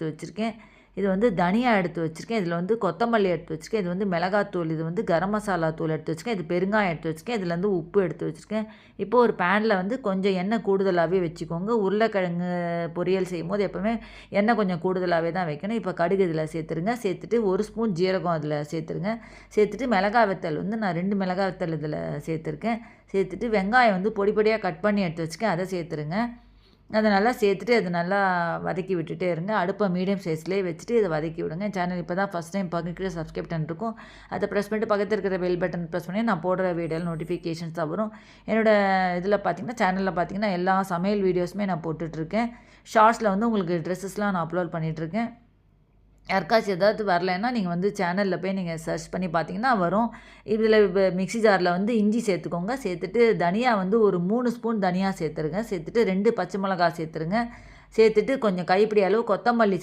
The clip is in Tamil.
எடுத்து வச்சுருக்கேன். இது வந்து தனியா எடுத்து வச்சுருக்கேன். இதில் வந்து கொத்தமல்லி எடுத்து வச்சுருக்கேன். இது வந்து மிளகாத்தூள் இது வந்து கரம் மசாலா தூள் எடுத்து வச்சுருக்கேன். இது பெருங்காயம் எடுத்து வச்சுருக்கேன். இதில் வந்து உப்பு எடுத்து வச்சுருக்கேன். இப்போ ஒரு பேனில் வந்து கொஞ்சம் எண்ணெய் கூடுதலாகவே வச்சுக்கோங்க. உருளைக்கிழங்கு பொரியல் செய்யும்போது எப்போவுமே எண்ணெய் கொஞ்சம் கூடுதலாகவே தான் வைக்கணும். இப்போ கடுகு இதில் சேர்த்துருங்க. சேர்த்துட்டு ஒரு ஸ்பூன் ஜீரகம் அதில் சேர்த்துருங்க. சேர்த்துட்டு மிளகா வெத்தல் வந்து நான் ரெண்டு மிளகா வெத்தல் இதில் சேர்த்துருக்கேன். சேர்த்துட்டு வெங்காயம் வந்து பொடி பொடியாக கட் பண்ணி எடுத்து வச்சுக்கேன் அதை சேர்த்துருங்க. அதை நல்லா சேர்த்துட்டு அதை நல்லா வதக்கி விட்டுட்டே இருங்க. அடுப்பை மீடியம் சைஸ்லேயே வச்சுட்டு இதை வதக்கி விடுங்க. சேனல் இப்போ தான் ஃபஸ்ட் டைம் பார்க்குற சப்ஸ்கிரைப் பட்டன் இருக்கும். அதை ப்ரெஸ் பண்ணிட்டு பக்கத்தில் இருக்கிற பெல் பட்டன் ப்ரெஸ் பண்ணி நான் போடுற வீடியோவில் நோட்டிஃபிகேஷன்ஸ் தான் வரும். என்னோடய இதில் பார்த்தீங்கன்னா சேனலில் பார்த்தீங்கன்னா எல்லா சமையல் வீடியோஸுமே நான் போட்டுட்ருக்கேன் ஷார்ட்ஸில் வந்து உங்களுக்கு ட்ரெஸ்ஸஸ்லாம் நான் அப்லோட் பண்ணிகிட்ருக்கேன் யாருக்காச்சும் ஏதாவது வரலைன்னா நீங்கள் வந்து சேனலில் போய் நீங்கள் சர்ச் பண்ணி பார்த்தீங்கன்னா வரும். இதில் இப்போ மிக்ஸி ஜாரில் வந்து இஞ்சி சேர்த்துக்கோங்க. சேர்த்துட்டு தனியா வந்து ஒரு மூணு ஸ்பூன் தனியாக சேர்த்துருங்க. சேர்த்துட்டு ரெண்டு பச்சை மிளகா சேர்த்துருங்க. சேர்த்துட்டு கொஞ்சம் கைப்பிடி அளவு கொத்தமல்லி